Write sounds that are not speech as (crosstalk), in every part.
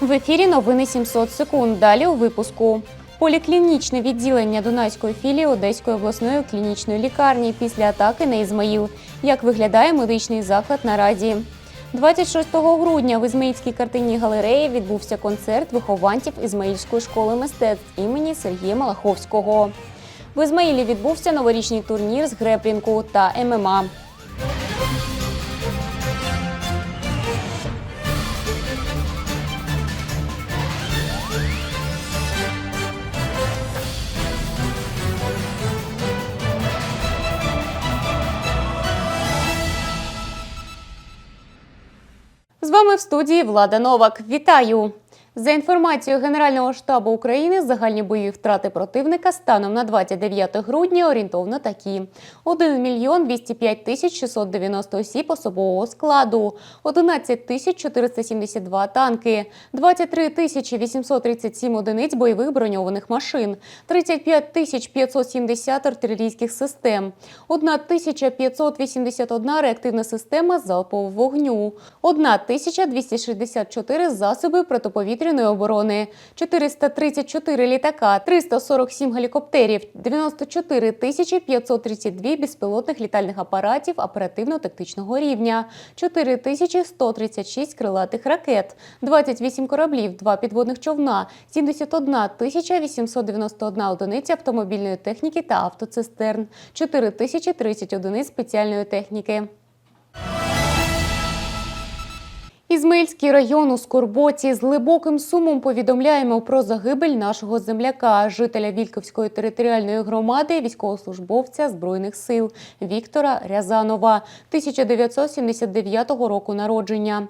В ефірі новини 700 секунд. Далі у випуску. Поліклінічне відділення Дунайської філії Одеської обласної клінічної лікарні після атаки на Ізмаїл. Як виглядає медичний заклад наразі? 26 грудня в Ізмаїльській картинній галереї відбувся концерт вихованців Ізмаїльської школи мистецтв імені Сергія Малаховського. В Ізмаїлі відбувся новорічний турнір з греплінгу та ММА. Вами в студії Влада Новак. Вітаю! За інформацією Генерального штабу України, загальні бойові втрати противника станом на 29 грудня орієнтовно такі: 1 мільйон 205 тисяч 690 осіб особового складу, 11 тисяч 472 танки, 23 тисячі 837 одиниць бойових броньованих машин, 35 тисяч 570 артилерійських систем, 1 тисяча 581 реактивна система залпового вогню, 1 тисяча 264 засоби протиповітряної оборони, 434 літака, 347 гелікоптерів, 94 тисячі 532 безпілотних літальних апаратів оперативно-тактичного рівня, 4 тисячі 136 крилатих ракет, 28 кораблів, 2 підводних човна, 71 тисяча 891 одиниця автомобільної техніки та автоцистерн, 4 тисячі 30 одиниць спеціальної техніки. Ізмаїльський район у Скорботі з глибоким сумом повідомляємо про загибель нашого земляка, жителя Вільковської територіальної громади, військовослужбовця Збройних сил Віктора Рязанова, 1979 року народження.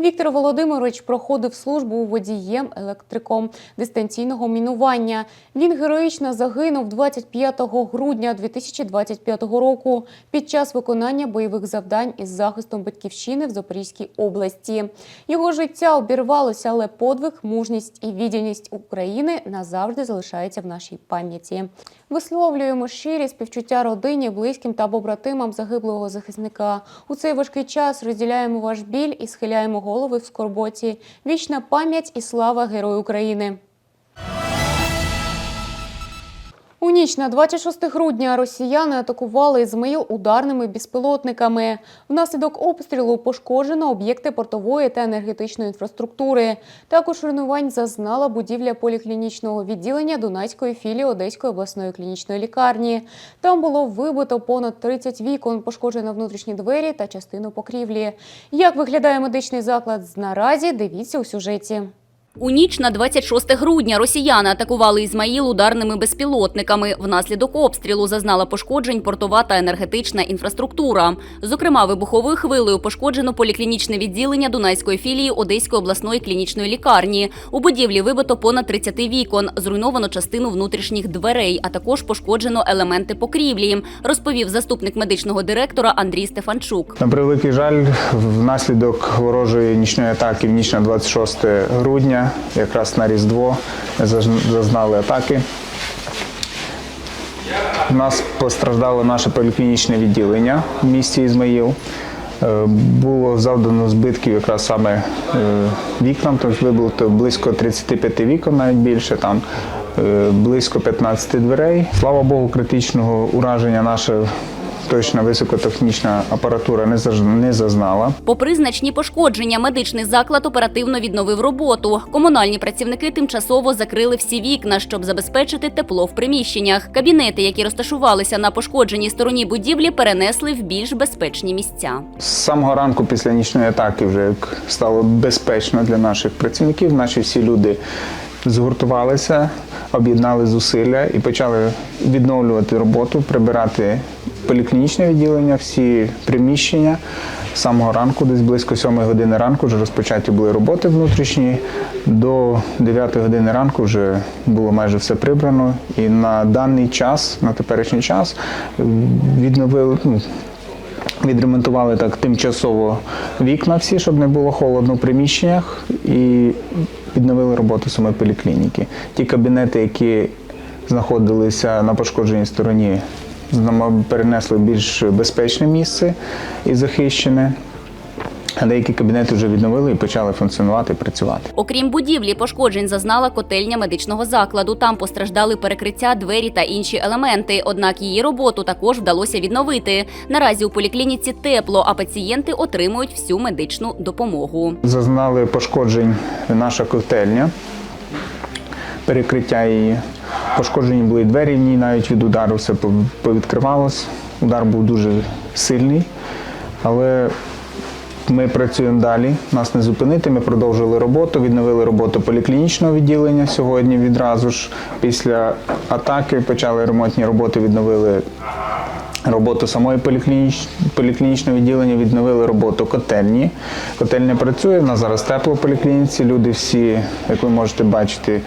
Віктор Володимирович проходив службу водієм електриком дистанційного мінування. Він героїчно загинув 25 грудня 2025 року під час виконання бойових завдань із захистом батьківщини в Запорізькій області. Його життя обірвалося, але подвиг, мужність і відданість України назавжди залишаються в нашій пам'яті. Висловлюємо щирі співчуття родині, близьким та побратимам загиблого захисника. У цей важкий час розділяємо ваш біль і схиляємо голови в скорботі. Вічна пам'ять і слава Герою України. У ніч на 26 грудня росіяни атакували Ізмаїл ударними безпілотниками. Внаслідок обстрілу пошкоджено об'єкти портової та енергетичної інфраструктури. Також руйнувань зазнала будівля поліклінічного відділення Дунайської філії Одеської обласної клінічної лікарні. Там було вибито понад 30 вікон, пошкоджено внутрішні двері та частину покрівлі. Як виглядає медичний заклад наразі? Дивіться у сюжеті. У ніч на 26 грудня росіяни атакували Ізмаїл ударними безпілотниками. Внаслідок обстрілу зазнала пошкоджень портова та енергетична інфраструктура. Зокрема, вибуховою хвилею пошкоджено поліклінічне відділення Дунайської філії Одеської обласної клінічної лікарні. У будівлі вибито понад 30 вікон, зруйновано частину внутрішніх дверей, а також пошкоджено елементи покрівлі, розповів заступник медичного директора Андрій Стефанчук. На превеликий жаль, внаслідок ворожої нічної атаки в ніч на 26 грудня, якраз на Різдво, зазнали атаки. У нас постраждало наше поліклінічне відділення в місті Ізмаїл. Е, Було завдано збитків якраз саме е, вікнам, тобто вибито близько 35 вікон, навіть більше там. е, Близько 15 дверей. Слава Богу, критичного ураження наше точна високотехнічна апаратура не не зазнала. Попри значні пошкодження, медичний заклад оперативно відновив роботу. Комунальні працівники тимчасово закрили всі вікна, щоб забезпечити тепло в приміщеннях. Кабінети, які розташувалися на пошкодженій стороні будівлі, перенесли в більш безпечні місця. З самого ранку після нічної атаки вже як стало безпечно для наших працівників. Наші всі люди згуртувалися, об'єднали зусилля і почали відновлювати роботу, прибирати поліклінічне відділення, всі приміщення. З самого ранку, десь близько 7 години ранку, вже розпочаті були роботи внутрішні. До 9 години ранку вже було майже все прибрано. І на даний час, на теперішній час, відновили. Ну, Відремонтували так тимчасово вікна всі, щоб не було холодно в приміщеннях, і відновили роботу саме поліклініки. Ті кабінети, які знаходилися на пошкодженій стороні, знamo- перенесли в більш безпечне місце і захищене. А деякі кабінети вже відновили і почали функціонувати і працювати. Окрім будівлі, пошкоджень зазнала котельня медичного закладу. Там постраждали перекриття, двері та інші елементи. Однак її роботу також вдалося відновити. Наразі у поліклініці тепло, а пацієнти отримують всю медичну допомогу. Зазнали пошкоджень наша котельня, перекриття її. Пошкоджені були двері в ній, навіть від удару все пов- повідкривалось. Удар був дуже сильний, але ми працюємо далі, нас не зупинити. Ми продовжили роботу, відновили роботу поліклінічного відділення сьогодні відразу ж. Після атаки почали ремонтні роботи, відновили роботу самої поліклініч... поліклінічного відділення, відновили роботу котельні. Котельня працює, на зараз тепло в поліклініці. Люди всі, як ви можете бачити,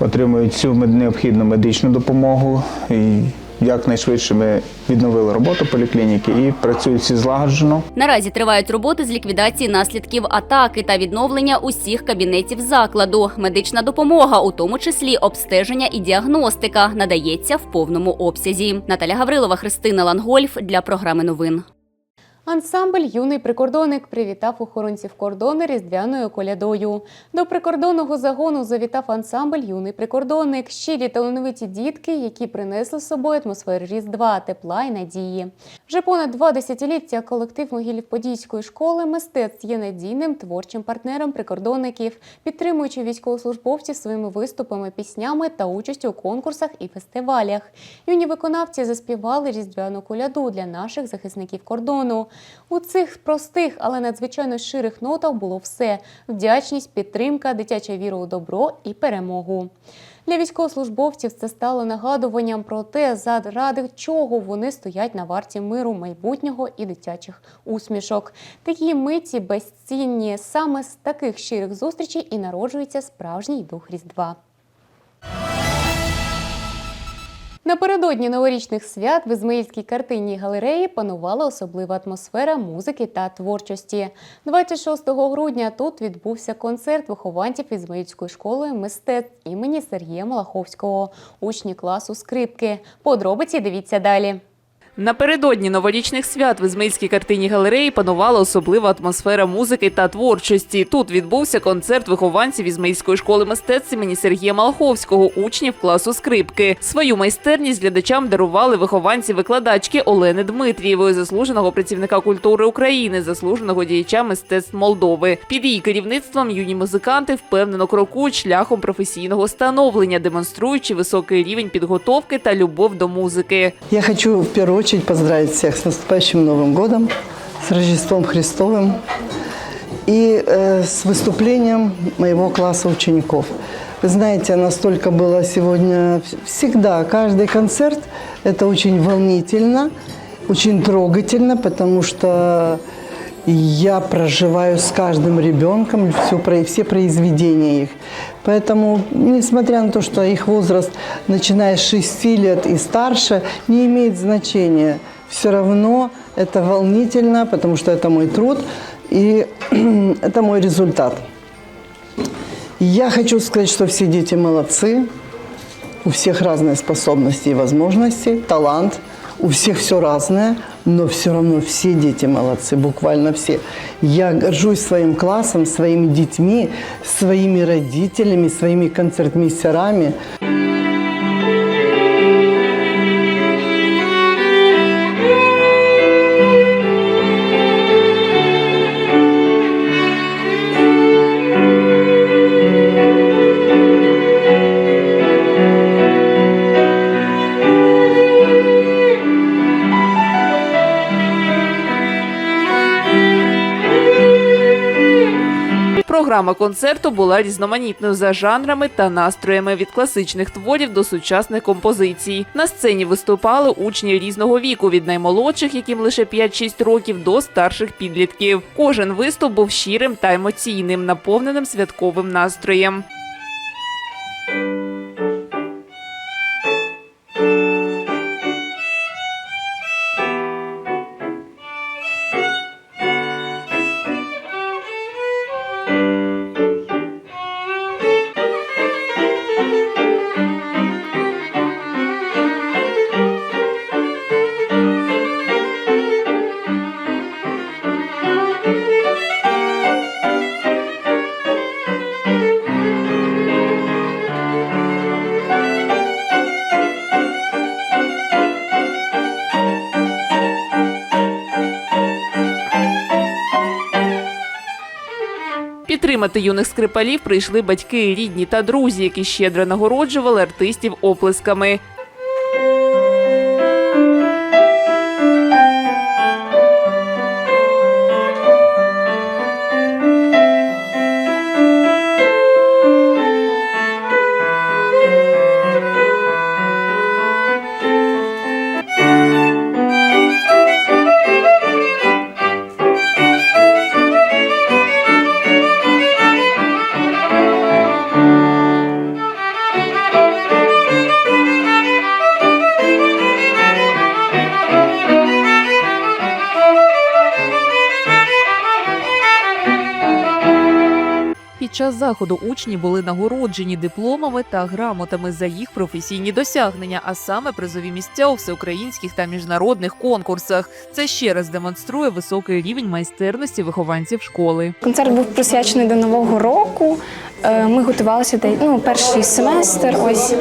отримують мед- необхідну медичну допомогу. І якнайшвидше ми відновили роботу поліклініки і працюють всі злагоджено. Наразі тривають роботи з ліквідації наслідків атаки та відновлення усіх кабінетів закладу. Медична допомога, у тому числі обстеження і діагностика, надається в повному обсязі. Наталя Гаврилова, Христина Лангольф для програми новин. Ансамбль Юний прикордонник привітав охоронців кордону різдвяною колядою. До прикордонного загону завітав ансамбль Юний прикордонник. Щирі талановиті дітки, які принесли з собою атмосферу Різдва, тепла і надії. Вже понад два десятиліття колектив Могилів-Подільської школи мистецтв є надійним творчим партнером прикордонників, підтримуючи військовослужбовців своїми виступами, піснями та участю у конкурсах і фестивалях. Юні виконавці заспівали різдвяну коляду для наших захисників кордону. У цих простих, але надзвичайно щирих нотах було все: вдячність, підтримка, дитяча віра у добро і перемогу. Для військовослужбовців це стало нагадуванням про те, заради чого вони стоять на варті миру майбутнього і дитячих усмішок. Такі миті безцінні. Саме з таких щирих зустрічей і народжується справжній дух Різдва. Напередодні новорічних свят в Ізмаїльській картинній галереї панувала особлива атмосфера музики та творчості. 26 грудня тут відбувся концерт вихованців Ізмаїльської школи мистецтв імені Сергія Малаховського, учні класу скрипки. Подробиці дивіться далі. Напередодні новорічних свят в Ізмаїльській картині галереї панувала особлива атмосфера музики та творчості. Тут відбувся концерт вихованців Ізмаїльської школи мистецтв імені Сергія Малаховського, учнів класу скрипки. Свою майстерність глядачам дарували вихованці викладачки Олени Дмитрієвої, заслуженого працівника культури України, заслуженого діяча мистецтв Молдови. Під її керівництвом юні музиканти впевнено крокують шляхом професійного становлення, демонструючи високий рівень підготовки та любов до музики. Я хочу в первую очередь поздравить всех с наступающим Новым годом, с Рождеством Христовым и э, с выступлением моего класса учеников. Вы знаете, настолько было сегодня вс- всегда, каждый концерт – это очень волнительно, очень трогательно, потому что я проживаю с каждым ребенком все, все произведения их. Поэтому, несмотря на то, что их возраст, начиная с 6 лет и старше, не имеет значения. Все равно это волнительно, потому что это мой труд и (clears throat) это мой результат. Я хочу сказать, что все дети молодцы, у всех разные способности и возможности, талант, у всех все разное, но все равно все дети молодцы, буквально все. Я горжусь своим классом, своими детьми, своими родителями, своими концертмейстерами. Програма концерту була різноманітною за жанрами та настроями від класичних творів до сучасних композицій. На сцені виступали учні різного віку від наймолодших, яким лише 5-6 років, до старших підлітків. Кожен виступ був щирим та емоційним, наповненим святковим настроєм. Підтримати юних скрипалів прийшли батьки, рідні та друзі, які щедро нагороджували артистів оплесками. Заходу учні були нагороджені дипломами та грамотами за їх професійні досягнення, а саме призові місця у всеукраїнських та міжнародних конкурсах. Це ще раз демонструє високий рівень майстерності вихованців школи. Концерт був присвячений до нового року. Е, Ми готувалися ну, перший семестр. Ось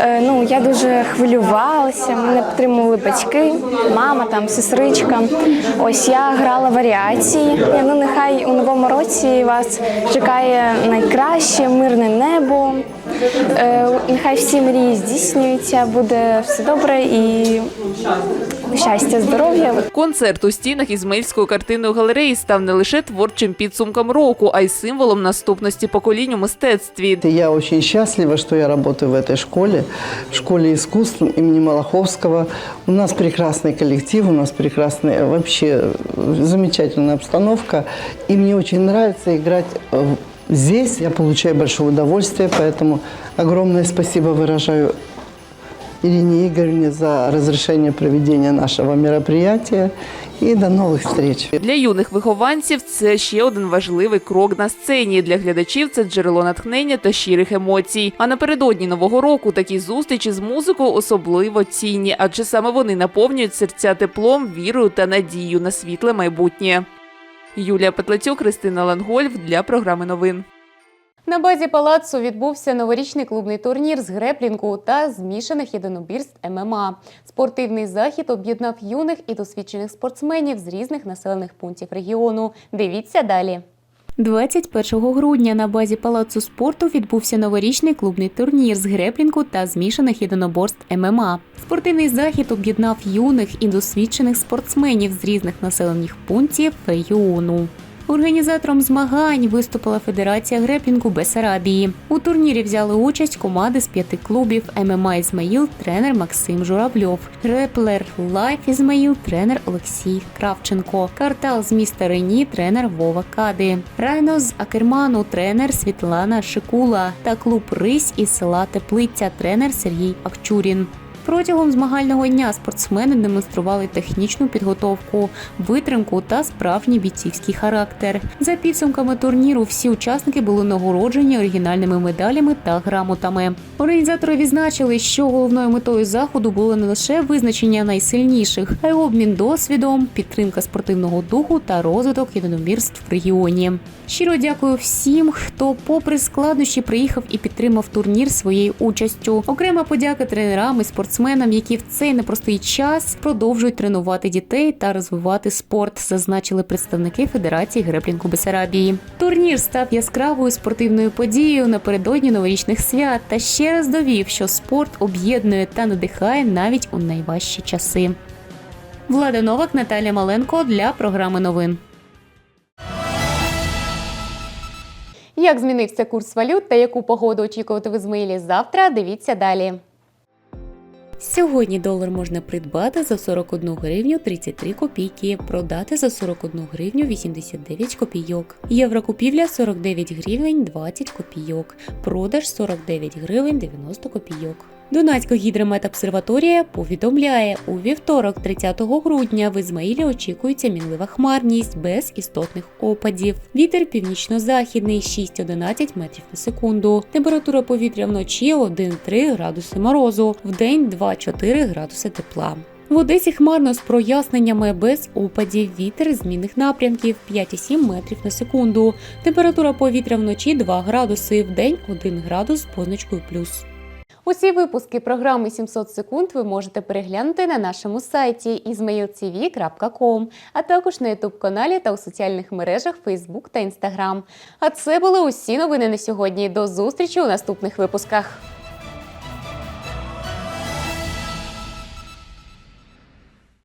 Е, ну я дуже хвилювалася. Мене підтримували батьки, мама, там сестричка. Ось я грала варіації. Ну нехай у новому році вас чекає найкраще, мирне небо. Е, Нехай всі мрії здійснюються, буде все добре і щастя, здоров'я. Концерт у стінах Ізмаїльської картинної галереї став не лише творчим підсумком року, а й символом наступності поколінь у мистецтві. Я очень счастлива, что я работаю в этой школе, в школе искусств имени Малаховского. У нас прекрасный коллектив, у нас прекрасная, вообще э, замечательная обстановка. И мне очень нравится играть э, здесь. Я получаю большое удовольствие, поэтому огромное спасибо выражаю Ирине Игоревне за разрешение проведения нашего мероприятия. И до новых встреч. Для юних вихованців це ще один важливий крок на сцені. Для глядачів це джерело натхнення та щирих емоцій. А напередодні нового року такі зустрічі з музикою особливо цінні, адже саме вони наповнюють серця теплом, вірою та надією на світле майбутнє. Юлія Петлецюк, Христина Лангольф для програми новин. На базі палацу відбувся новорічний клубний турнір з греплінгу та змішаних єдинобірств ММА. Спортивний захід об'єднав юних і досвідчених спортсменів з різних населених пунктів регіону. Дивіться далі. 21 грудня на базі палацу спорту відбувся новорічний клубний турнір з греплінгу та змішаних єдиноборств ММА. Спортивний захід об'єднав юних і досвідчених спортсменів з різних населених пунктів регіону. Організатором змагань виступила Федерація греплінгу Бесарабії. У турнірі взяли участь команди з п'яти клубів ММА Ізмаїл, тренер Максим Журавльов, Греплер Лайф Ізмаїл, тренер Олексій Кравченко, Картал з міста Рені, тренер Вова Кади, Райно з Акерману, тренер Світлана Шикула та клуб Рись із села Теплиця, тренер Сергій Акчурін. Протягом змагального дня спортсмени демонстрували технічну підготовку, витримку та справжній бійцівський характер. За підсумками турніру всі учасники були нагороджені оригінальними медалями та грамотами. Організатори відзначили, що головною метою заходу було не лише визначення найсильніших, а й обмін досвідом, підтримка спортивного духу та розвиток єдиномірств в регіоні. Щиро дякую всім, хто, попри складнощі, приїхав і підтримав турнір своєю участю. Окрема подяка тренерам і спортсменам, які в цей непростий час продовжують тренувати дітей та розвивати спорт, зазначили представники Федерації греплінгу Бесарабії. Турнір став яскравою спортивною подією напередодні новорічних свят та ще раз довів, що спорт об'єднує та надихає навіть у найважчі часи. Влада Новак, Наталя Маленко для програми новин. Як змінився курс валют та яку погоду очікувати в Ізмаїлі завтра? Дивіться далі. Сьогодні долар можна придбати за 41 гривню 33 копійки, продати за 41 гривню 89 копійок. Єврокупівля 49 гривень 20 копійок, продаж 49 гривень 90 копійок. Донацька гідрометобсерваторія повідомляє, у вівторок, 30 грудня, в Ізмаїлі очікується мінлива хмарність без істотних опадів. Вітер північно-західний 6-11 метрів на секунду. Температура повітря вночі 1-3 градуси морозу, вдень 2-4 градуси тепла. В Одесі хмарно з проясненнями без опадів. Вітер змінних напрямків 5,7 метрів на секунду. Температура повітря вночі 2 градуси, вдень 1 градус з позначкою плюс. Усі випуски програми 700 секунд ви можете переглянути на нашому сайті izmailtv.com, а також на youtube каналі та у соціальних мережах Facebook та Instagram. А це були усі новини на сьогодні. До зустрічі у наступних випусках.